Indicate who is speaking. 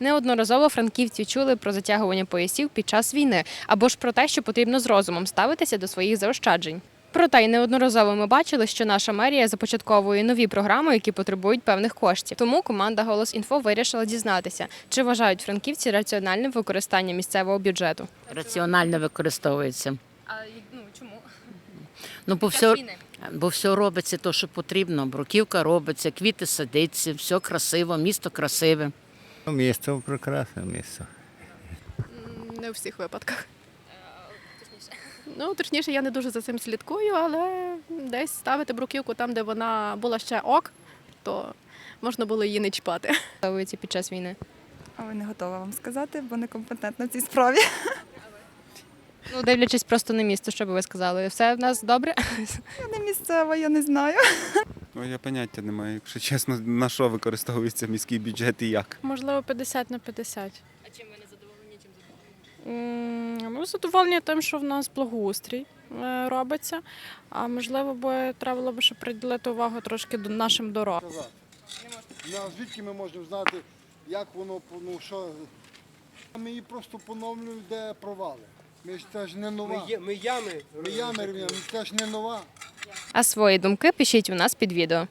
Speaker 1: Неодноразово франківці чули про затягування поясів під час війни або ж про те, що потрібно з розумом ставитися до своїх заощаджень. Проте й неодноразово ми бачили, що наша мерія започатковує нові програми, які потребують певних коштів. Тому команда Голос Інфо вирішила дізнатися, чи вважають франківці раціональним використання місцевого бюджету.
Speaker 2: Раціонально використовується.
Speaker 1: А ну чому
Speaker 2: Ну, бо все, бо все робиться то, що потрібно. Бруківка робиться, квіти садиться, все красиво, місто красиве.
Speaker 3: Ну, Місто прекрасне місто.
Speaker 4: Не у всіх випадках. Ну, точніше, я не дуже за цим слідкую, але десь ставити бруківку там, де вона була ще ок, то можна було її не чіпати.
Speaker 1: під час війни?
Speaker 5: Ой, не готова вам сказати, бо не компетентна в цій справі.
Speaker 1: Ну, дивлячись просто на місто, що би ви сказали, все в нас добре.
Speaker 5: Я не місцева, я не знаю.
Speaker 6: Ну, я поняття не маю, якщо чесно, на що використовується міський бюджет і як.
Speaker 7: Можливо, 50 на 50.
Speaker 1: А чим ви не задоволені? Чим задоволені?
Speaker 7: Ми задоволені тим, що в нас благоустрій е, робиться. А можливо, би треба було б ще приділити увагу трошки до нашим дорогам.
Speaker 8: Ну, звідки ми можемо знати, як воно, ну що. Ми її просто поновлюємо, де провали. Ми ж це ж не нова.
Speaker 9: Ми, є- ми ями.
Speaker 8: Ми ями рівняємо, це ж не нова.
Speaker 1: А свої думки пишіть у нас під відео.